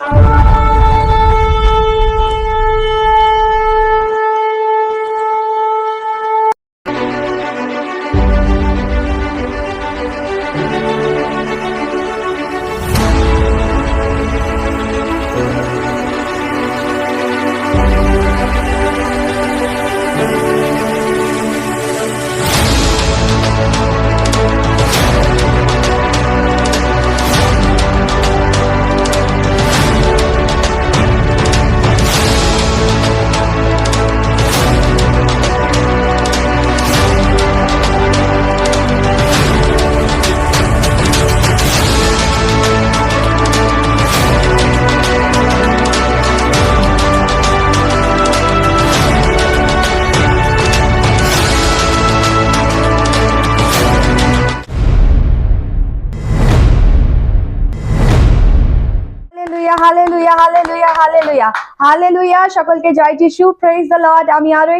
Hallelujah সকলকে the Lord আমি আরও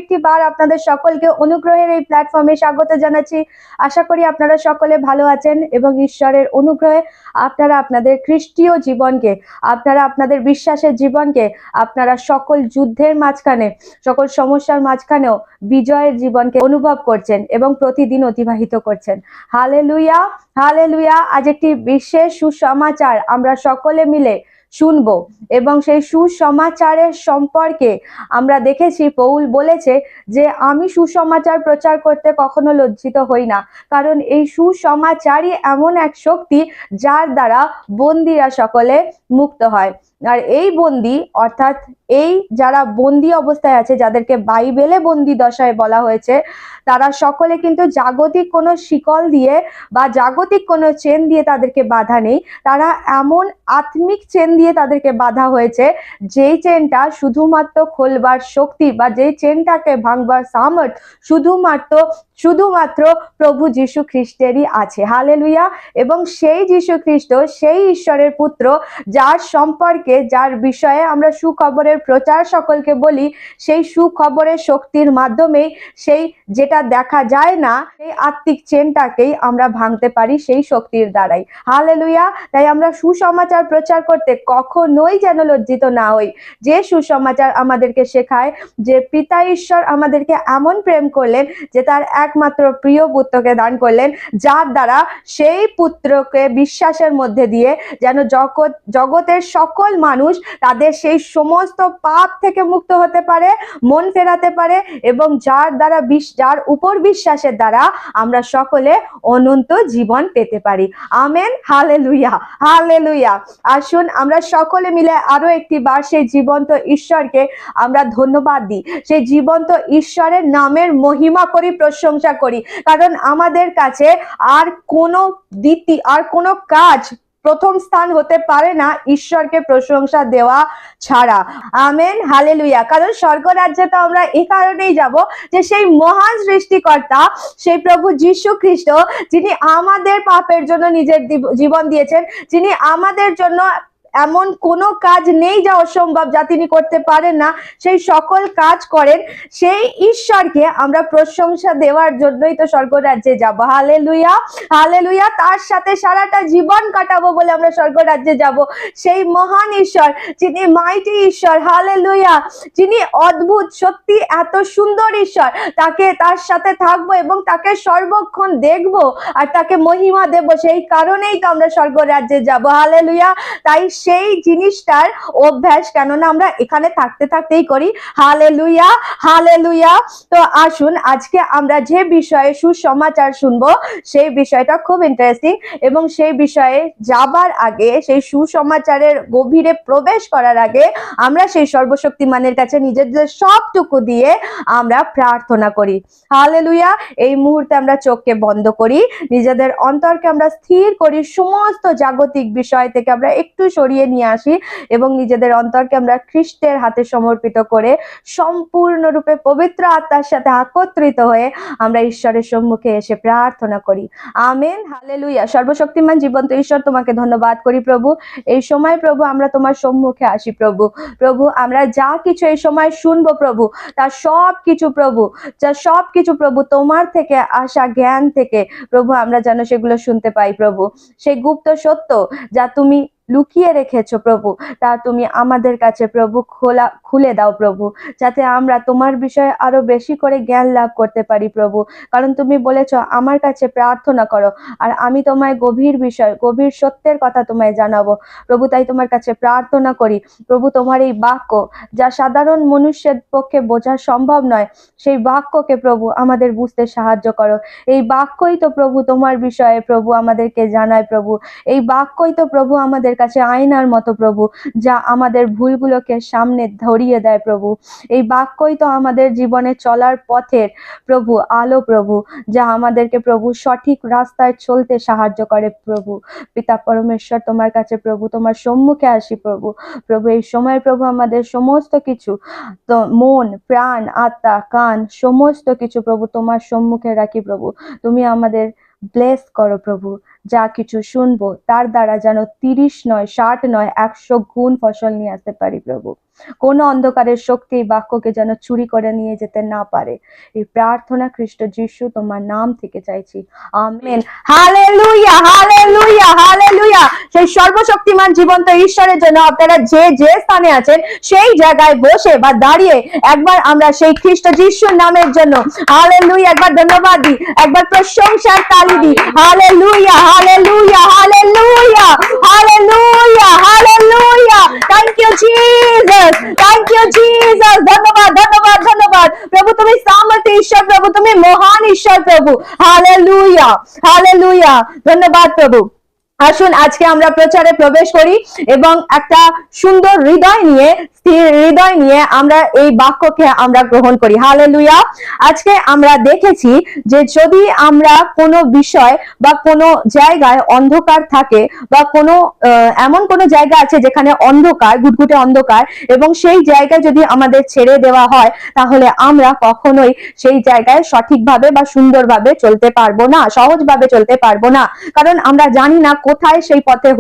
আপনাদের সকলকে অনুগ্রহের এই প্ল্যাটফর্মে স্বাগত জানাচ্ছি। আশা করি আপনারা সকলে ভালো আছেন এবং ঈশ্বরের অনুগ্রহে আপনারা আপনাদের খ্রিস্টীয় জীবনকে, আপনারা আপনাদের বিশ্বাসের জীবনকে, আপনারা সকল যুদ্ধের মাঝখানে, সকল সমস্যার মাঝখানেও বিজয়ের জীবনকে অনুভব করছেন এবং প্রতিদিন অতিবাহিত করছেন। হালেলুয়া হালেলুয়া আজ একটি বিশেষ সুসমাচার। আমরা সকলে মিলে শুনব। এবং সেই সুসমাচারের সম্পর্কে আমরা দেখেছি, পৌল বলেছে যে, আমি সুসমাচার প্রচার করতে কখনো লজ্জিত হই না। কারণ এই সুসমাচারই এমন এক শক্তি যার দ্বারা বন্দিরা সকলে মুক্ত হয়। আর এই বন্দি, অর্থাৎ এই যারা বন্দি অবস্থায় আছে, যাদেরকে বাইবেলে বন্দি দশায় বলা হয়েছে, তারা সকলে কিন্তু জাগতিক কোনো শিকল দিয়ে বা জাগতিক কোনো চেন দিয়ে তাদেরকে বাধা নেই। তারা এমন আত্মিক চেন দিয়ে তাদেরকে বাধা হয়েছে, যেই চেনটা শুধুমাত্র খোলবার শক্তি বা যেই চেনটাকে ভাঙবার সামর্থ শুধুমাত্র শুধুমাত্র প্রভু যীশু খ্রিস্টেরই আছে। হালেলুয়া! এবং সেই যীশু খ্রিস্ট, সেই ঈশ্বরের পুত্র, যার সম্পর্কে যার বিষয়ে আমরা সুখবরের প্রচার সকলকে বলি, সেই সুখবরের শক্তির মাধ্যমেই সেই যেটা দেখা যায় না, সেই আত্মিক চেনটাকেই আমরা ভাঙতে পারি সেই শক্তির দ্বারাই। হালে লুইয়া তাই আমরা সুসমাচার প্রচার করতে কখনোই যেন লজ্জিত না হই। যে সুসমাচার আমাদেরকে শেখায়, যে পিতা ঈশ্বর আমাদেরকে এমন প্রেম করলেন, যে তার একমাত্র প্রিয় পুত্রকে দান করলেন, যার দ্বারা সেই পুত্রকে বিশ্বাসের মধ্যে দিয়ে যেন জগৎ, জগতের সকল মানুষ তাদের সেই সমস্ত পাপ থেকে মুক্ত হতে পারে, মন ফেরাতে পারে এবং যার দ্বারা বিশ- যার উপর বিশ্বাসের দ্বারা আমরা সকলে অনন্ত জীবন পেতে পারি। আমেন। হালেলুয়া। হালেলুয়া। আসুন আমরা সকলে মিলে আরও একটি বার সেই জীবন্ত ঈশ্বরকে আমরা ধন্যবাদ দিই। সেই জীবন্ত ঈশ্বরের নামের মহিমা করি, প্রশংসা করি। কারণ আমাদের কাছে আর কোনো দ্বিতীয় আর কোনো কাজ প্রথম স্থান হতে পারে না ঈশ্বরকে প্রশংসা দেওয়া ছাড়া। Amen, hallelujah. কারণ স্বর্গরাজ্যে তো আমরা এ কারণেই যাব যে সেই মহান সৃষ্টিকর্তা, সেই প্রভু যীশু খ্রিস্ট, যিনি আমাদের পাপের জন্য নিজের জীবন দিয়েছেন, যিনি আমাদের জন্য এমন কোনো কাজ নেই যা অসম্ভব যা তিনি করতে পারেন না। সেই সকল কাজ করেন। সেই ঈশ্বরকে আমরা প্রশংসা দেওয়ার জন্যই তো স্বর্গ রাজ্যে যাব। হালে লুইয়া হালে লুইয়া তার সাথে সারাটা জীবন কাটাবো বলে আমরা স্বর্গ রাজ্যে যাব। সেই মহান ঈশ্বর, যিনি মাইটি ঈশ্বর হালে লুইয়া যিনি অদ্ভুত, সত্যি এত সুন্দর ঈশ্বর। তাকে তার সাথে থাকব এবং তাকে সর্বক্ষণ দেখব আর তাকে মহিমা দেব। সেই কারণেই তো আমরা স্বর্গ রাজ্যে যাব। হালে লুইয়া তাই সেই জিনিসটার অভ্যাস। কেননা আমরা এখানে থাকতে থাকতেই করি। হালে লুইয়া হালে লুইয়া তো আসুন, আজকে আমরা যে বিষয়ে সুসমাচার শুনব, সেই বিষয়টা খুব ইন্টারেস্টিং এবং সেই বিষয়ে যাবার আগে, সেই সুসমাচারের গভীরে প্রবেশ করার আগে, আমরা সেই সর্বশক্তিমানের কাছে নিজেদের সবটুকু দিয়ে আমরা প্রার্থনা করি। হালেলুয়া, এই মুহূর্তে আমরা চোখকে বন্ধ করি। নিজেদের অন্তরকে আমরা স্থির করি। সমস্ত জাগতিক বিষয় থেকে আমরা একটু সরিয়ে নিয়ে আসি এবং নিজেদের অন্তরকে আমরা খ্রিস্টের হাতে সমর্পিত করে সম্পূর্ণরূপে পবিত্র আত্মার সাথে একত্রিত হয়ে আমরা ঈশ্বরের সম্মুখে এসে প্রার্থনা করি। Amen, hallelujah. সর্বশক্তিমান জীবন্ত ঈশ্বর, তোমাকে ধন্যবাদ করি প্রভু। এই সময় প্রভু আমরা তোমার সম্মুখে আসি প্রভু। প্রভু, আমরা যা কিছু এই সময় শুনব প্রভু তার সব কিছু প্রভু, যা সব কিছু প্রভু তোমার থেকে আসা জ্ঞান থেকে প্রভু আমরা যেন সেগুলো শুনতে পাই প্রভু। সেই গুপ্ত সত্য যা তুমি লুকিয়ে রেখেছো প্রভু। তা তুমি আমাদের কাছে প্রভু খোলা, খুলে দাও প্রভু, যাতে আমরা তোমার বিষয়ে আরও বেশি করে জ্ঞান লাভ করতে পারি প্রভু। কারণ তুমি বলেছ, আমার কাছে প্রার্থনা করো, আর আমি তোমায় গভীর বিষয়, গভীর সত্যের কথা তোমায় জানাব। প্রভু, তাই তোমার কাছে প্রার্থনা করি। প্রভু, তোমার এই বাক্য, যা সাধারণ মনুষ্যের পক্ষে বোঝা সম্ভব নয়, সেই বাক্যকে প্রভু আমাদের বুঝতে সাহায্য করো। এই বাক্যই তো প্রভু তোমার বিষয়ে প্রভু আমাদেরকে জানায় প্রভু। এই বাক্যই তো প্রভু আমাদের কাছে আয়নার মতো প্রভু, যা আমাদের ভুলগুলোকে সামনে ধরিয়ে দেয় প্রভু। এই বাক্যই তো আমাদের জীবনে চলার পথের প্রভু, আলো প্রভু, যা আমাদেরকে প্রভু সঠিক রাস্তায় চলতে সাহায্য করে প্রভু। পিতা পরমেশ্বর, তোমার কাছে প্রভু, তোমার সম্মুখে আসি প্রভু। প্রভু, এই সময় প্রভু আমাদের সমস্ত কিছু, তো মন, প্রাণ, আত্মা, কান, সমস্ত কিছু প্রভু তোমার সম্মুখে রাখি প্রভু। তুমি আমাদের ব্লেস করো প্রভু। যা কিছু শুনব, তার দ্বারা যেন তিরিশ নয়, ষাট নয়, একশো গুণ ফসল নিয়ে আসতে পারি প্রভু। কোন অন্ধকারের শক্তি এই বাক্যকে যেন চুরি করে নিয়ে যেতে না পারে। এই প্রার্থনা খ্রিস্ট যিশু, তোমার নাম থেকে চাইছি। আমেন। সেই সর্বশক্তিমান জীবন্ত ঈশ্বরের জন্য আপনারা যে যে স্থানে আছেন, সেই জায়গায় বসে বা দাঁড়িয়ে একবার আমরা সেই খ্রিস্ট যিশুর নামের জন্য হালেলুয়া একবার ধন্যবাদ দিই, একবার প্রশংসার তালি দিই। Hallelujah hallelujah hallelujah hallelujah hallelujah thank you Jesus thank you Jesus ধন্যবাদ ধন্যবাদ ধন্যবাদ প্রভু তুমি সামর্থ্য ঈশ্বর প্রভু তুমি মহান ঈশ্বর প্রভু হালেলুয়া হালেলুয়া ধন্যবাদ প্রভু আসুন, আজকে আমরা প্রচারে প্রবেশ করি এবং একটা সুন্দর হৃদয় নিয়ে, স্থির হৃদয় নিয়ে আমরা এই বাক্যকে আমরা গ্রহণ করি। হালেলুয়া আজকে আমরা দেখেছি যে যদি আমরা কোনো বিষয় বা কোনো জায়গায় অন্ধকার থাকে বা কোনো এমন কোনো জায়গা আছে যেখানে অন্ধকার গুটগুটে অন্ধকার এবং সেই জায়গায় যদি আমাদের ছেড়ে দেওয়া হয়, তাহলে আমরা কখনোই সেই জায়গায় সঠিকভাবে বা সুন্দরভাবে চলতে পারব না, সহজভাবে চলতে পারব না। কারণ আমরা জানি না কোথায় সেই পথে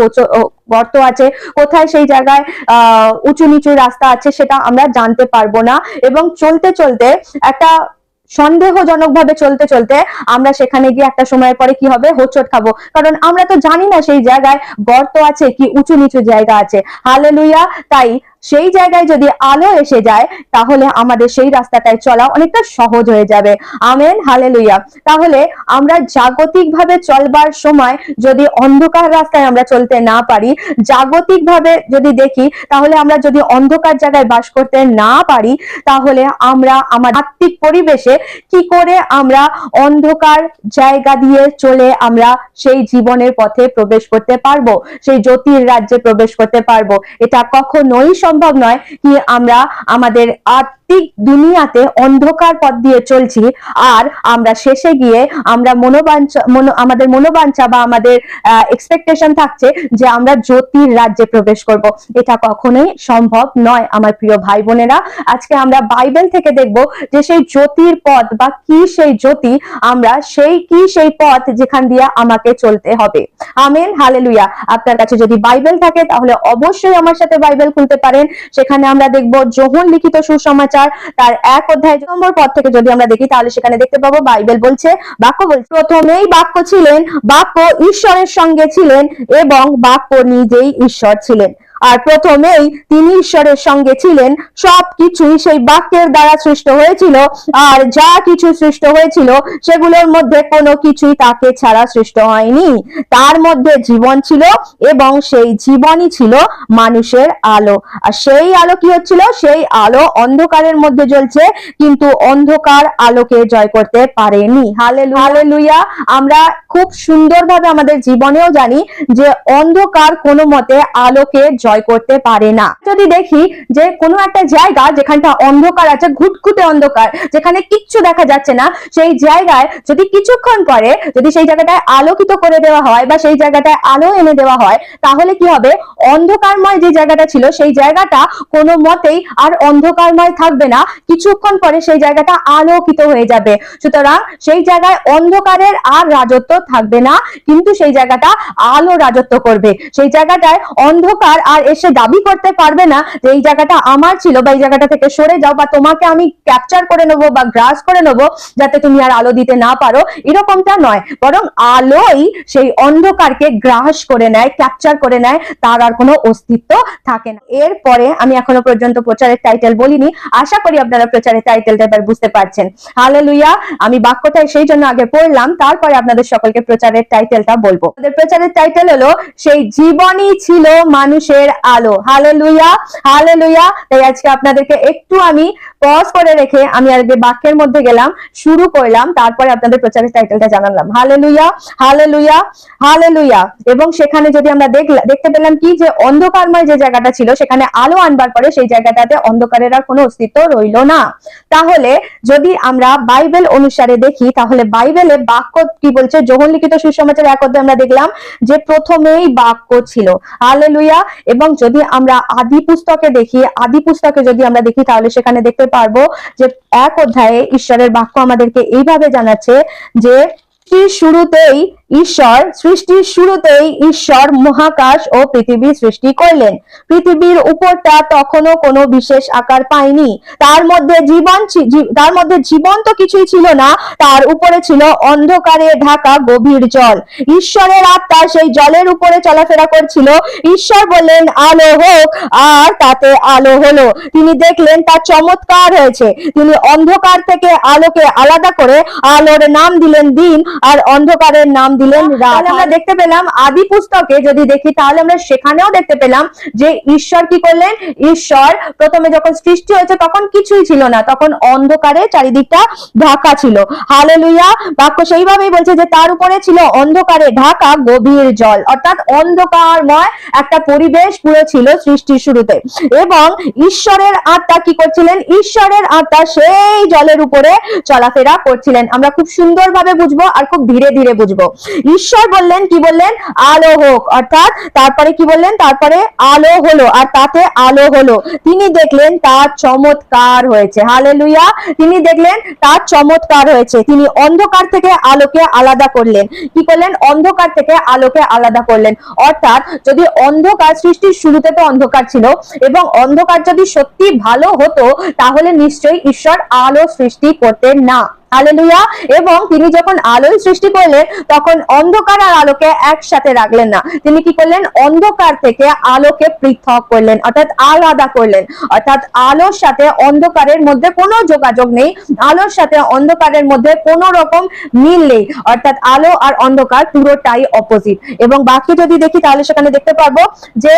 গর্ত আছে, কোথায় সেই জায়গায়, আহ, উঁচু নিচু রাস্তা আছে সেটা আমরা জানতে পারব না। এবং চলতে চলতে একটা সন্দেহজনক ভাবে চলতে চলতে আমরা সেখানে গিয়ে একটা সময়ের পরে কি হবে? হোচট খাব। কারণ আমরা তো জানি না সেই জায়গায় গর্ত আছে কি উঁচু নিচু জায়গা আছে। হালে তাই সেই জায়গায় যদি আলো এসে যায়, তাহলে আমাদের সেই রাস্তাটায় চলা অনেকটা সহজ হয়ে যাবে। Amen, hallelujah. তাহলে আমরা জাগতিক ভাবে চলবার সময় যদি অন্ধকার রাস্তায় আমরা চলতে না পারি জাগতিক ভাবে যদি দেখি, তাহলে আমরা যদি অন্ধকার জায়গায় বাস করতে না পারি, তাহলে আমরা আমার আত্মিক পরিবেশে কি করে আমরা অন্ধকার জায়গা দিয়ে চলে আমরা সেই জীবনের পথে প্রবেশ করতে পারব, সেই জ্যোতির রাজ্যে প্রবেশ করতে পারব? এটা কখনোই সম্ভব নয় কি আমরা আমাদের আত্মিক দুনিয়াতে অন্ধকার পথ দিয়ে চলছি, আর আমরা শেষে গিয়ে আমরা মনোবাঞ্ছা আমাদের মনোবাঞ্ছা বা আমাদের এক্সপেকটেশন থাকছে যে আমরা জ্যোতির রাজ্যে প্রবেশ করব। এটা কখনোই সম্ভব নয় আমার প্রিয় ভাই বোনেরা। আজকে আমরা বাইবেল থেকে দেখব যে সেই জ্যোতির পথ বা কি সেই জ্যোতি, আমরা সেই কি সেই পথ যেখান দিয়ে আমাকে চলতে হবে। Amen, hallelujah. আপনার কাছে যদি বাইবেল থাকে তাহলে অবশ্যই আমার সাথে বাইবেল খুলতে পারেন। সেখানে আমরা দেখব যোহন লিখিত সুসমাচার তার এক অধ্যায় নম্বর পদ থেকে যদি আমরা দেখি, তাহলে সেখানে দেখতে পাবো বাইবেল বলছে, বাক্য বলছে, প্রথমেই বাক্য ছিলেন, বাক্য ঈশ্বরের সঙ্গে ছিলেন এবং বাক্য নিজেই ঈশ্বর ছিলেন। আর প্রথমেই তিনি ঈশ্বরের সঙ্গে ছিলেন সব কিছুই সেই বাক্যের দ্বারা সৃষ্ট হয়েছিল আর যা কিছু সৃষ্ট হয়েছিল সেগুলোর মধ্যে কোনো কিছুই তাকে ছাড়া সৃষ্ট হয়নি। তার মধ্যে জীবন ছিল এবং সেই জীবনই ছিল মানুষের আলো। আর সেই আলো কি হচ্ছিল? সেই আলো অন্ধকারের মধ্যে জ্বলছে কিন্তু অন্ধকার আলোকে জয় করতে পারেনি। হালে হালেলুয়া হালেলুয়া আমরা খুব সুন্দরভাবে আমাদের জীবনেও জানি যে অন্ধকার কোনো মতে আলোকে জয় করতে পারে না। যদি দেখি যে কোনো একটা জায়গা যেখানটা অন্ধকার আছে, ঘুটঘুটে অন্ধকার, যেখানে কিচ্ছু দেখা যাচ্ছে না, সেই জায়গায় যদি কিছুক্ষণ পরে যদি সেই জায়গাটায় আলোকিত করে দেওয়া হয় বা সেই জায়গাটায় আলো এনে দেওয়া হয়, তাহলে কি হবে? অন্ধকারময় যে জায়গাটা ছিল, সেই জায়গাটা কোনো মতেই আর অন্ধকারময় থাকবে না। কিছুক্ষণ পরে সেই জায়গাটা আলোকিত হয়ে যাবে। সুতরাং সেই জায়গায় অন্ধকারের আর রাজত্ব থাকবে না, কিন্তু সেই জায়গাটা আলো রাজত্ব করবে। সেই জায়গাটায় অন্ধকার আর এসে দাবি করতে পারবে না যে এই জায়গাটা আমার ছিল বা এই জায়গাটা থেকে সরে যাও বা তোমাকে আমি ক্যাপচার করে নেব বা গ্রাস করে নেব যাতে তুমি আর আলো দিতে না পারো, এরকমটা নয়। বরং আলোই সেই অন্ধকারকে গ্রাস করে নেয় ক্যাপচার করে নেয়, তার আর কোনো অস্তিত্ব থাকে না। এরপরে আমি এখনও পর্যন্ত প্রচারের টাইটেল বলিনি। আশা করি আপনারা প্রচারের টাইটেলটা এবার বুঝতে পারছেন। হালেলুয়া আমি বাক্যটা সেই জন্য আগে পড়লাম, তারপরে আপনাদের সকলকে প্রচারের টাইটেলটা বলব। প্রচারের টাইটেল হলো, সেই জীবনই ছিল মানুষের আলো। হালেলুয়া হালেলুয়া তাই আজকে আপনাদেরকে একটু আমি পজ করে রেখে আমি আগে বাক্যের মধ্যে গেলাম, শুরু করলাম, তারপরে আপনাদের প্রচারের টাইটেলটা জানালাম। হালেলুয়া হালেলুয়া হালেলুয়া এবং সেখানে যদি আমরা দেখলা, দেখতে পেলাম কি যে অন্ধকারময় যে জায়গাটা ছিল, সেখানে আলো আনবার পরে সেই জায়গাটাতে অন্ধকারের আর কোনো অস্তিত্ব রইল না। তাহলে যদি আমরা বাইবেল অনুসারে দেখি, তাহলে বাইবেলে বাক্য কি বলছে? যোহন লিখিত সুসমাচার এক অধ্যায়ে আমরা দেখলাম যে প্রথমেই বাক্য ছিল। হালেলুয়া এবং যদি আমরা আদি পুস্তকে দেখি, আদি পুস্তকে যদি আমরা দেখি, তাহলে সেখানে দেখতে পারব যে এক অধ্যায়ে ঈশ্বরের বাক্য আমাদেরকে এইভাবে জানাচ্ছে যে সৃষ্টির শুরুতেই ঈশ্বর, সৃষ্টির শুরুতেই ঈশ্বর মহাকাশ ও পৃথিবী সৃষ্টি করলেন। পৃথিবীর উপরটা তখনও কোনো বিশেষ আকার পায়নি। তার মধ্যে জীবন তার মধ্যে জীবন তো কিছুই ছিল না, তার উপরে ছিল অন্ধকারে ঢাকা গভীর জল। ঈশ্বরের আত্মা সেই জলের উপরে চলাফেরা করছিল। ঈশ্বর বললেন, আলো হোক, আর তাতে আলো হলো। তিনি দেখলেন তার চমৎকার হয়েছে। তিনি অন্ধকার থেকে আলোকে আলাদা করে আলোর নাম দিলেন দিন। আর অন্ধকারের নাম দিলেন রাত আমরা দেখতে পেলাম আদি পুস্তকে যদি দেখি তাহলে আমরা সেখানেও দেখতে পেলাম যে ঈশ্বর কি করলেন? ঈশ্বর প্রথমে যখন সৃষ্টি হয়েছে তখন কিছুই ছিল না। তখন অন্ধকারে চারিদিকটা ঢাকা ছিল। হালেলুয়া বাক্য সেইভাবেই বলছে যে তার উপরে ছিল অন্ধকারে ঢাকা গভীর জল। অর্থাৎ অন্ধকারময় একটা পরিবেশ পুরো ছিল সৃষ্টির শুরুতে। এবং ঈশ্বরের আত্মা কি করছিলেন? ঈশ্বরের আত্মা সেই জলের উপরে চলাফেরা করছিলেন। আমরা খুব সুন্দরভাবে বুঝব আর খুব ধীরে ধীরে বুঝব। ঈশ্বর বললেন, কি বললেন? আলো হোক। অর্থাৎ তারপরে কি বললেন? তারপরে আলো হলো। আর তাতে আলো হলো। তিনি দেখলেন তার চমৎকার হয়েছে। হালেলুয়া তিনি দেখলেন তার চমৎকার হয়েছে। তিনি অন্ধকার থেকে আলোকে আলাদা করলেন। কি করলেন? অন্ধকার থেকে আলোকে আলাদা করলেন। অর্থাৎ যদি অন্ধকার সৃষ্টির শুরুতে তো অন্ধকার ছিল, এবং অন্ধকার যদি সত্যি ভালো হতো, তাহলে নিশ্চয়ই ঈশ্বর আলো সৃষ্টি করতেন না। হালেলুয়া এবং তিনি যখন আলোয় সৃষ্টি করলেন, তখন অন্ধকার আর আলোকে একসাথে রাখলেন না। তিনি কি করলেন? অন্ধকার থেকে আলোকে পৃথক করলেন, অর্থাৎ আলাদা করলেন। অর্থাৎ আলোর সাথে অন্ধকারের মধ্যে কোনো যোগাযোগ নেই। আলোর সাথে অন্ধকারের মধ্যে কোনো রকম মিল নেই। অর্থাৎ আলো আর অন্ধকার পুরোটাই অপোজিট এবং বাকি যদি দেখি, তাহলে সেখানে দেখতে পারব যে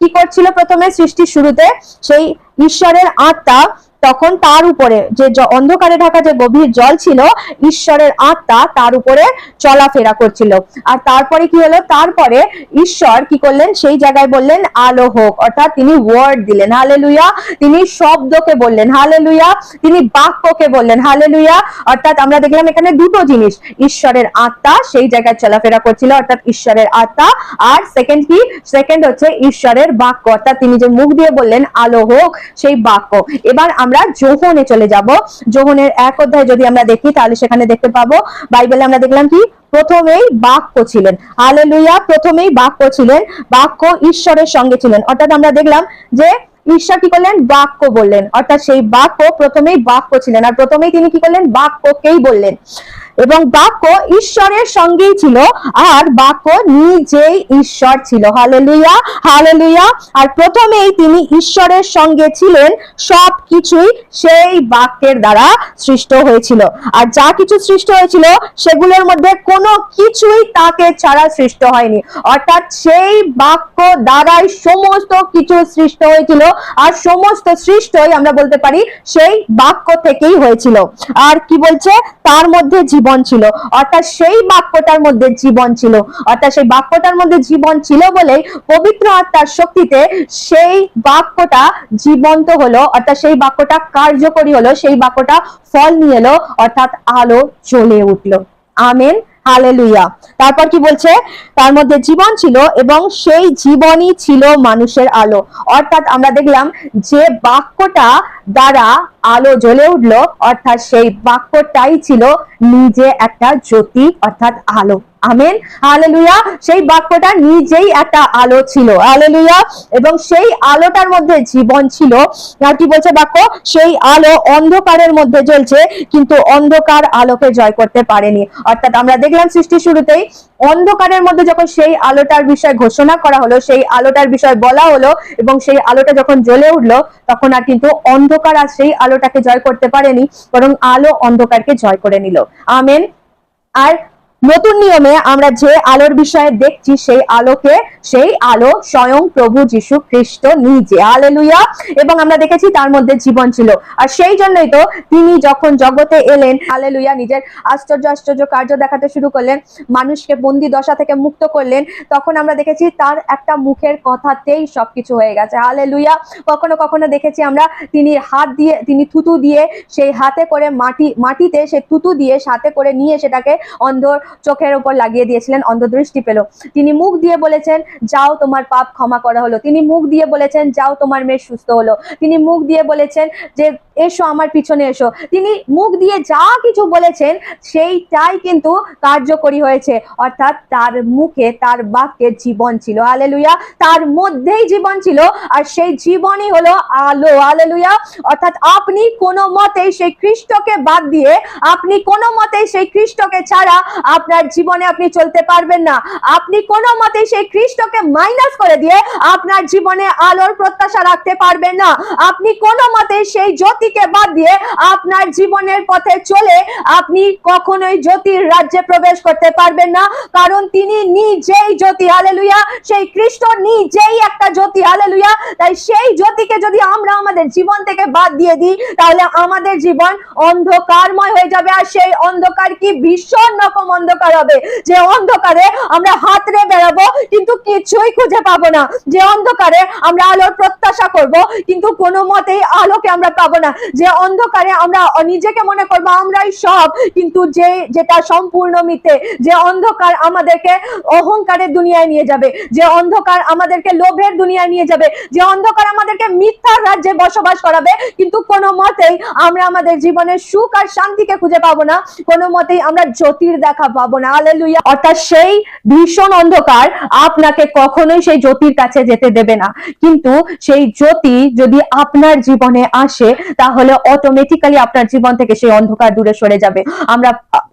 কি করছিল প্রথমে সৃষ্টির শুরুতে? সেই ঈশ্বরের আত্মা তখন তার উপরে যে অন্ধকারে ঢাকা যে গভীর জল ছিল, ঈশ্বরের আত্মা তার উপরে চলাফেরা করছিল। আর তারপরে কি হলো? তারপরে ঈশ্বর কি করলেন? সেই জায়গায় বললেন, আলো হোক। অর্থাৎ তিনি ওয়ার্ড দিলেন। হালে লুইয়া তিনি শব্দকে বললেন। হালেলুয়া তিনি বাক্যকে বললেন। হালে লুইয়া অর্থাৎ আমরা দেখলাম এখানে দুটো জিনিস। ঈশ্বরের আত্মা সেই জায়গায় চলাফেরা করছিল, অর্থাৎ ঈশ্বরের আত্মা। আর সেকেন্ড কি? সেকেন্ড হচ্ছে ঈশ্বরের বাক্য। অর্থাৎ তিনি যে মুখ দিয়ে বললেন, আলো হোক সেই বাক্য। এবার আমরা যৌহনে চলে যাব। যৌহনের এক অধ্যায় যদি আমরা দেখি, তাহলে সেখানে দেখতে পাবো, বাইবেলে আমরা দেখলাম কি? প্রথমেই বাক্য ছিলেন। আলে লুইয়া প্রথমেই বাক্য ছিলেন। বাক্য ঈশ্বরের সঙ্গে ছিলেন। অর্থাৎ আমরা দেখলাম যে ঈশ্বর কি করলেন? বাক্য বললেন। অর্থাৎ সেই বাক্য প্রথমেই বাক্য ছিলেন। আর প্রথমেই তিনি কি করলেন? বাক্যকেই বললেন। এবং বাক্য ঈশ্বরের সঙ্গেই ছিল আর বাক্য নিজেই ঈশ্বর ছিল। Hallelujah hallelujah. আর প্রথমেই তিনি ঈশ্বরের সঙ্গে ছিলেন সব কিছুই সেই বাক্যের দ্বারা সৃষ্ট হয়েছিল। আর যা কিছু সৃষ্ট হয়েছিল, সেগুলোর মধ্যে কোনো কিছুই তাকে ছাড়া সৃষ্ট হয়নি। অর্থাৎ সেই বাক্য দ্বারাই সমস্ত কিছু সৃষ্ট হয়েছিল। আর সমস্ত সৃষ্টই আমরা বলতে পারি সেই বাক্য থেকেই হয়েছিল। আর কি বলছে? তার মধ্যে জীবন ছিল। অর্থাৎ সেই বাক্যটার মধ্যে জীবন ছিল। অর্থাৎ সেই বাক্যটার মধ্যে জীবন ছিল বলেই পবিত্র আত্মার শক্তিতে সেই বাক্যটা জীবন্ত হলো। অর্থাৎ সেই বাক্যটা কার্যকরী হলো। সেই বাক্যটা ফল নিয়ে এলো। অর্থাৎ আলো চলে উঠল। আমেন। হালেলুয়া তারপর কি বলছে? তার মধ্যে জীবন ছিল এবং সেই জীবনই ছিল মানুষের আলো। অর্থাৎ আমরা দেখলাম যে বাক্যটা দ্বারা আলো জ্বলে উঠল, অর্থাৎ সেই বাক্যটাই ছিল নিজে একটা জ্যোতি, অর্থাৎ আলো। Amen, hallelujah. সেই বাক্যটা নিজেই একটা আলো ছিল। হালেলুয়া। এবং সেই আলোটার মধ্যে জীবন ছিল। কি বলছে বাক্য? সেই আলো অন্ধকারের মধ্যে জ্বলছে, কিন্তু অন্ধকার আলোকে জয় করতে পারেনি। অর্থাৎ আমরা দেখলাম সৃষ্টি শুরুতেই, অন্ধকারের মধ্যে যখন সেই আলোটার বিষয় ঘোষণা করা হলো, সেই আলোটার বিষয় বলা হলো, এবং সেই আলোটা যখন জ্বলে উঠল, তখন আর কিন্তু অন্ধকার আর সেই আলোটাকে জয় করতে পারেনি, বরং আলো অন্ধকারকে জয় করে নিল। আমেন। আর নতুন নিয়মে আমরা যে আলোর বিষয়ে দেখছি, সেই আলোকে সেই আলো স্বয়ং প্রভু যীশু খ্রিস্ট নিজে। হালেলুয়া। এবং আমরা দেখেছি তার মধ্যে জীবন ছিল। আর সেই জন্যই তো তিনি যখন জগতে এলেন, হালেলুয়া, নিজের আশ্চর্য আশ্চর্য কার্য দেখাতে শুরু করলেন, মানুষকে বন্দি দশা থেকে মুক্ত করলেন, তখন আমরা দেখেছি তার একটা মুখের কথাতেই সবকিছু হয়ে গেছে। হালেলুয়া। কখনো কখনো দেখেছি আমরা তিনি হাত দিয়ে, তিনি থুতু দিয়ে, সেই হাতে করে মাটি, মাটিতে সে থুতু দিয়ে, সাথে করে নিয়ে সেটাকে অন্ধর চোখের উপর লাগিয়ে দিয়েছিলেন, অন্ধদৃষ্টি পেল। তিনি মুখ দিয়ে বলেছেন, যাও তোমার পাপ ক্ষমা করা হলো। তিনি মুখ দিয়ে বলেছেন, যাও তোমার মেয়ে সুস্থ হলো। তিনি মুখ দিয়ে বলেছেন যে এসো, আমার পিছনে এসো। তিনি মুখ দিয়ে যা কিছু বলেছেন, সেইটাই কিন্তু কার্যকরী হয়েছে। অর্থাৎ তার মুখে তার বাক্যে জীবন ছিল। আলেলুয়া তার মধ্যেই জীবন ছিল, আর সেই জীবনই হলো আলো। আলেলুয়া অর্থাৎ আপনি কোনো মতেই সেই খ্রিস্টকে বাদ দিয়ে, আপনি কোনো মতেই সেই খ্রিস্টকে ছাড়া আপনার জীবনে আপনি চলতে পারবেন না। আপনি কোনো মতেই সেই খ্রিস্টকে মাইনাস করে দিয়ে আপনার জীবনে আলোর প্রত্যাশা রাখতে পারবেন না। আপনি কোনো মতে সেই জ্যোতিকে বাদ দিয়ে আপনার জীবনের পথে চলে আপনি কখনোই জ্যোতির রাজ্যে প্রবেশ করতে পারবেন না। কারণ তিনি নিজেই জ্যোতি, হালেলুয়া। সেই খ্রিস্ট নিজেই একটা জ্যোতি, হালেলুয়া। তাই সেই জ্যোতিকে যদি আমরা আমাদের জীবন থেকে বাদ দিয়ে দিই, তাহলে আমাদের জীবন অন্ধকারময় হয়ে যাবে। আর সেই অন্ধকার কি ভীষণ রকম অন্ধকার হবে। যে অন্ধকারে আমরা হাতড়ে বেড়াবো, কিন্তু কিছুই খুঁজে পাবো না। যে অন্ধকারে আমরা আলোর প্রত্যাশা করব, কিন্তু কোনো মতেই আলোকে আমরা পাবো না। যে অন্ধকারে আমরা নিজেকে মনে করব আমরাই সব, কিন্তু যে, যেটা সম্পূর্ণ মিথ্যে, যে অন্ধকার আমাদেরকে অহংকারের দুনিয়ায় নিয়ে যাবে, যে অন্ধকার আমাদেরকে লোভের দুনিয়ায় নিয়ে যাবে, যে অন্ধকার আমাদেরকে মিথ্যার রাজ্যে বসবাস করাবে, কিন্তু কোনো মতেই আমরা আমাদের জীবনের সুখ আর শান্তিকে খুঁজে পাবো না, কোনো মতেই আমরা জ্যোতির দেখা পাবো না। আলেলুইয়া অর্থাৎ সেই ভীষণ অন্ধকার আপনাকে কখনোই সেই জ্যোতির কাছে যেতে দেবে না। কিন্তু সেই জ্যোতি যদি আপনার জীবনে আসে তাহলে অটোমেটিক্যালি আপনার জীবন থেকে সেই অন্ধকার দূরে সরে যাবে। আমরা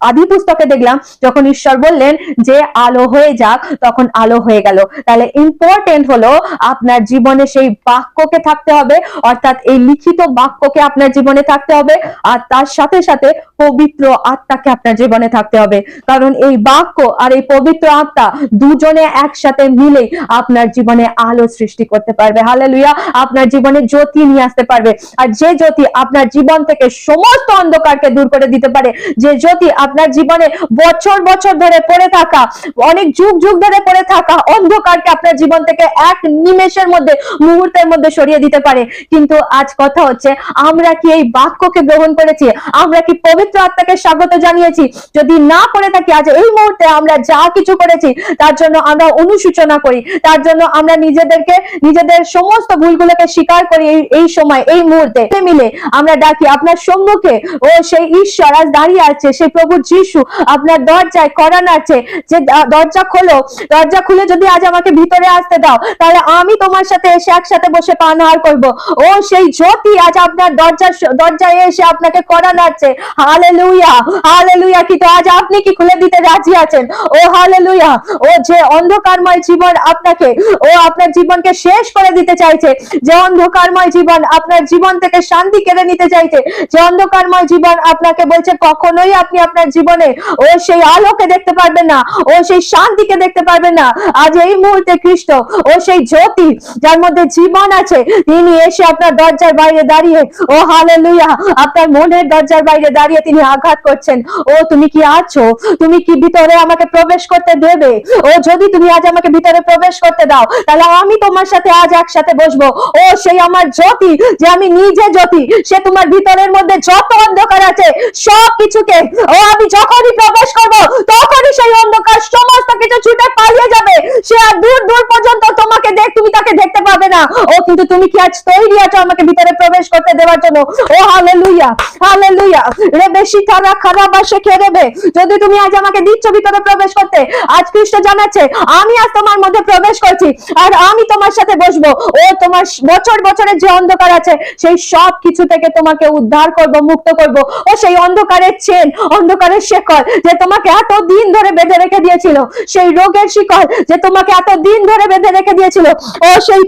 আদি পুস্তকে দেখলাম, যখন ঈশ্বর বললেন যে আলো হয়ে যাক, তখন আলো হয়ে গেল। তাহলে ইম্পর্টেন্ট হলো আপনার জীবনে সেই বাক্যকে থাকতে হবে, অর্থাৎ এই লিখিত বাক্যকে আপনার জীবনে থাকতে হবে, আর তার সাথে সাথে পবিত্র আত্মাকে আপনার জীবনে থাকতে হবে। কারণ এই বাক্য আর এই পবিত্র আত্মা দুজনে একসাথে মিলে আপনার জীবনে আলো সৃষ্টি করতে পারবে। হালেলুয়া আপনার জীবনে জ্যোতি নিয়ে আসতে পারবে। আর যে জ্যোতি আপনার জীবন থেকে সমস্ত অন্ধকারকে দূর করে দিতে পারে, যে জ্যোতি আপনার জীবনে বছর বছর ধরে পড়ে থাকা, অনেক যুগ যুগ ধরে পড়ে থাকা অন্ধকারকে আপনার জীবন থেকে এক নিমেষের মধ্যে, মুহূর্তের মধ্যে সরিয়ে দিতে পারে। কিন্তু আজ কথা হচ্ছে, আমরা কি এই বাক্যকে গ্রহণ করেছি? আমরা কি পবিত্র আত্মাকে স্বাগত জানিয়েছি? যদি না করে থাকি, আজ এই মুহূর্তে আমরা যা কিছু করেছি, তার জন্য আমরা অনুসূচনা করি। তার জন্য আমরা নিজেদেরকে, নিজেদের সমস্ত ভুলগুলোকে স্বীকার করি এই সময়, এই মুহূর্তে। মিলে আমরা ডাকি আপনার সম্মুখে। ও সেই ঈশ্বর আজ দাঁড়িয়ে আছে, সেই প্রভু যিশু আপনার দরজায় করা নাড়ছে যে দরজা খোলো, দরজা খুলে যদি আজ আমাকে ভিতরে আসতে দাও, তাহলে আমি তোমার সাথে এসে একসাথে বসে পানাহার করব। ও সেই জ্যোতি আজ আপনার দরজা, দরজায় এসে আপনাকে করা নাড়ছে হালেলুয়া হালেলুয়া কিন্তু আজ আপনি কি খুলে দিতে রাজি আছেন? ও হালেলুয়া, ও যে অন্ধকারময় জীবন আপনাকে, ও আপনার জীবনকে শেষ করে দিতে চাইছে। যে অন্ধকারময় জীবন আপনার জীবন থেকে শান্তি কেড়ে নিতে চাইছে। যে অন্ধকারময় জীবন আপনাকে বলছে, কখনোই আপনি আপনার জীবনে ও সেই আলোকে দেখতে পারবেন না, ও সেই শান্তিকে দেখতে পারবেন না। আজ এই মুহূর্তে খ্রিস্ট ও সেই জ্যোতি, যার মধ্যে জীবন আছে, তিনি এসে আপনার দরজার বাইরে দাঁড়িয়ে, ও হালেলুয়া, আপনার মনের দরজার বাইরে দাঁড়িয়ে তিনি আঘাত করছেন। ও, তুমি কি আছো? তুমি কি ভিতরে আমাকে প্রবেশ করতে দেবে? ও, যদি তুমি আজ আমাকে ভিতরে প্রবেশ করতে দাও, তাহলে আমি তোমার সাথে আজ একসাথে বসবো। ও, সেই আমার জ্যোতি, যে আমি নিজে জ্যোতি সে তোমার ভিতরের মধ্যে যত অন্ধকার আছে, সব কিছুকে, ও আমি যখনই প্রবেশ করব, তখনই সেই অন্ধকার সমস্ত কিছু ছুটে পালিয়ে যাবে। সে আর দূর দূর পর্যন্ত তোমাকে দেখ, তুমি তাকে দেখতে পাবে না। ও, কিন্তু তুমি কি আজ তৈরি আছো আমাকে ভিতরে প্রবেশ করতে দেওয়ার জন্য? ও, হালেলুয়া হালেলুয়া। রে বেশি খারাপ খারাপ আসে খেয়ে দেবে যদি তুমি আজ আমাকে দিচ্ছ ভিতরে প্রবেশ করতে, আজ খ্রিস্ট জানাচ্ছে, আমি আজ তোমার মধ্যে প্রবেশ করছি, আর আমি তোমার সাথে বসবো। ও, তোমার বছর বছরের যে অন্ধকার আছে, সেই সব কিছু থেকে তোমাকে উদ্ধার করব, মুক্ত করব। ও সেই অন্ধকারের চেন, অন্ধকারের শেকল যে তোমাকে এত দিন ধরে বেঁধে রেখে দিয়েছিল। সেই রোগের শিকল যে তোমাকে এত দিন ধরে বেঁধে রেখে দিয়েছিল। ও সেই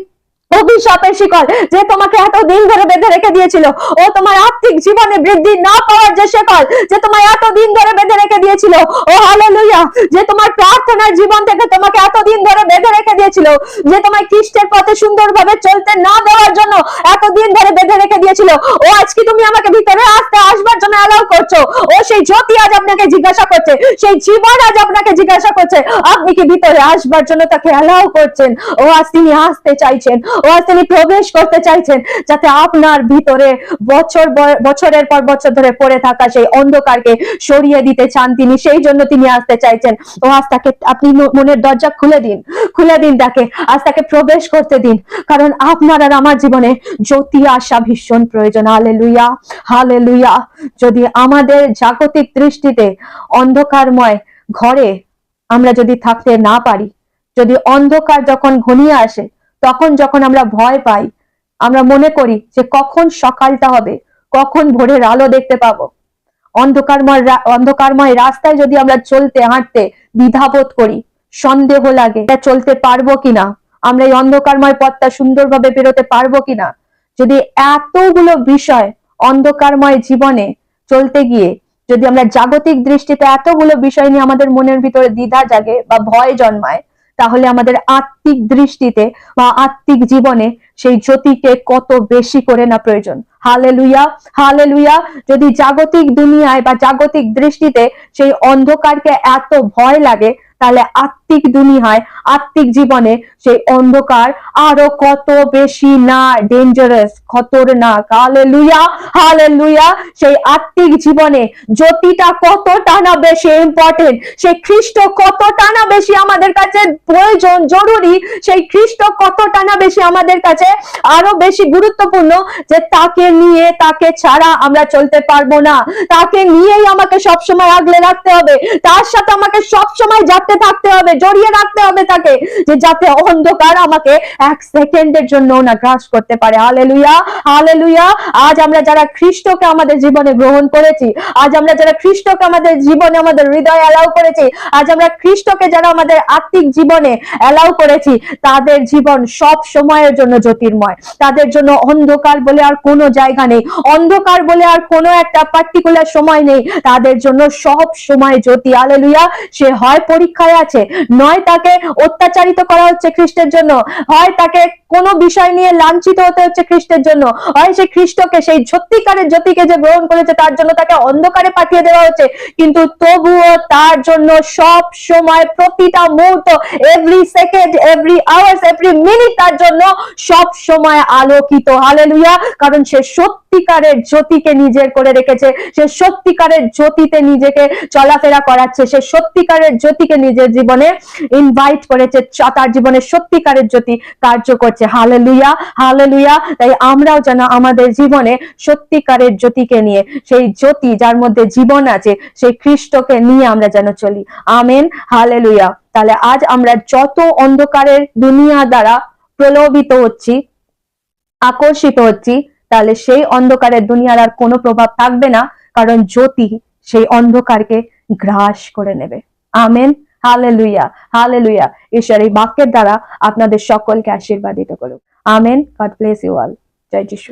অভিশাপের শিকল যে তোমাকে এত দিন ধরে বেঁধে রেখে দিয়েছিল। ও তোমার আর্থিক জীবনে বৃদ্ধি না পাওয়ার যে শিকল যে তোমার এত দিন ধরে বেঁধে রেখে দিয়েছিল। ও হালেলুয়া, যে তোমার প্রার্থনার জীবন থেকে তোমাকে এত দিন ধরে বেঁধে রেখে দিয়েছিল, যে তোমার খ্রিস্টের পথে সুন্দরভাবে চলতে না দেওয়ার জন্য এত দিন ধরে বেঁধে রেখে দিয়েছিল। ও আজকে তুমি আমাকে ভিতরে আসতে, আসবার জন্য অ্যালাউ করছ। ও সেই জ্যোতি আজ আপনাকে জিজ্ঞাসা করছে, সেই জীবন আজ আপনাকে জিজ্ঞাসা করছে, আপনি কি ভিতরে আসবার জন্য তাকে অ্যালাউ করছেন? ও আজ তিনি আসতে চাইছেন। তিনি প্রবেশ করতে চাইছেন যাতে আপনার ভিতরে বছর বছরের পর বছর ধরে পড়ে থাকা সেই অন্ধকারকে সরিয়ে দিতে চান তিনি। সেই জন্য তিনি আসতে চাইছেন। ও আজ তাকে, আপনি মনের দরজা খুলে দিন। খুলে দিন তাকে। আজ তাকে প্রবেশ করতে দিন। কারণ আপনার আর আমার জীবনে জ্যোতি আসা ভীষণ প্রয়োজন। হালে লুইয়া হালে লুইয়া যদি আমাদের জাগতিক দৃষ্টিতে অন্ধকারময় ঘরে আমরা যদি থাকতে না পারি, যদি অন্ধকার যখন ঘনিয়ে আসে তখন যখন আমরা ভয় পাই, আমরা মনে করি যে কখন সকালটা হবে, কখন ভোরের আলো দেখতে পাবো। অন্ধকারময় অন্ধকারময় রাস্তায় যদি আমরা চলতে হাঁটতে দ্বিধাবোধ করি, সন্দেহ লাগে এটা চলতে পারব কিনা, আমরা এই অন্ধকারময় পথটা সুন্দরভাবে বেরোতে পারব কিনা, যদি এতগুলো বিষয় অন্ধকারময় জীবনে চলতে গিয়ে, যদি আমরা জাগতিক দৃষ্টিতে এতগুলো বিষয় নিয়ে আমাদের মনের ভিতরে দ্বিধা জাগে বা ভয় জন্মায় তাহলে আমাদের আত্মিক দৃষ্টিতে বা আত্মিক জীবনে সেই জ্যোতিকে কত বেশি করে না প্রয়োজন? হালে লুইয়া হালে লুইয়া যদি জাগতিক দুনিয়ায় বা জাগতিক দৃষ্টিতে সেই অন্ধকারকে এত ভয় লাগে, তাহলে আত্মিক দুনিয়ায়, আত্মিক জীবনে সেই অন্ধকার আরও কত বেশি না ডেঞ্জারাস খতরনাক। হালে লুইয়া হালে লুইয়া সেই আত্মিক জীবনে জ্যোতিটা কত টানা বেশি ইম্পর্টেন্ট সেই খ্রিস্ট কত টানা বেশি আমাদের কাছে প্রয়োজন, জরুরি? সেই খ্রিস্ট কত টানা বেশি আমাদের কাছে আরও বেশি গুরুত্বপূর্ণ যে তাকে নিয়ে, তাকে ছাড়া আমরা চলতে পারব না। তাকে নিয়েই আমাকে সবসময় আগলে রাখতে হবে। তার সাথে আমাকে সবসময় যাতে থাকতে হবে, জড়িয়ে রাখতে হবে তাকে, যে যাতে অন্ধকার আমাকে এক সেকেন্ডের জন্য না গ্রাস করতে পারে। হালেলুয়া। হালেলুয়া আজ আমরা যারা খ্রিস্টকে আমাদের জীবনে গ্রহণ করেছি, আজ আমরা যারা খ্রিস্টকে আমাদের জীবনে, আমাদের হৃদয় অ্যালাউ করেছি, আজ আমরা খ্রিস্টকে যারা আমাদের আত্মিক জীবনে অ্যালাউ করেছি, তাদের জীবন সব সময়ের জন্য জ্যোতির্ময়। তাদের জন্য অন্ধকার বলে আর কোনো জায়গা নেই। অন্ধকার বলে আর কোনো একটা পার্টিকুলার সময় নেই। তাদের জন্য সব সময় জ্যোতি। আলেলুয়া সে হয় পরীক্ষায় আছে। নয় তাকে অত্যাচারিত করা হচ্ছে খ্রিস্টের জন্য। হয় তাকে কোনো বিষয় নিয়ে লাঞ্ছিত হতে হচ্ছে খ্রিস্টের জন্য। হয় সে খ্রিস্টকে, সেই সত্যিকারের জ্যোতিকে যে গ্রহণ করেছে, তার জন্য তাকে অন্ধকারে পাঠিয়ে দেওয়া হচ্ছে। কিন্তু তবুও তার জন্য সব সময় প্রতিটা মুহূর্ত every second every hours every minute তার জন্য সব সময় আলোকিত। হালেলুয়া কারণ সে সত্যিকারের জ্যোতিকে নিজের করে রেখেছে। সে সত্যিকারের জ্যোতিতে নিজেকে চলাফেরা করাচ্ছে। সে সত্যিকারের জ্যোতিকে নিজের জীবনে ইনভাইট করেছে। তার জীবনে সত্যিকারের জ্যোতি কার্য করছে। হালেলুয়া হালেলুয়া তাই আমরাও যেন আমাদের জীবনে সত্যিকারের জ্যোতিকে নিয়ে, সেই জ্যোতি যার মধ্যে জীবন আছে, সেই খ্রিস্টকে নিয়ে আমরা যেন চলি। Amen, hallelujah. তাহলে আজ আমরা যত অন্ধকারের দুনিয়া দ্বারা প্রলোভিত হচ্ছি, আকর্ষিত হচ্ছি, তাহলে সেই অন্ধকারের দুনিয়ার আর কোনো প্রভাব থাকবে না, কারণ জ্যোতি সেই অন্ধকারকে গ্রাস করে নেবে। আমেন হালে লুইয়া হালে লুইয়া ঈশ্বর এই বাক্যের দ্বারা আপনাদের সকলকে আশীর্বাদিত করুক। Amen God bless you all জয় যিশু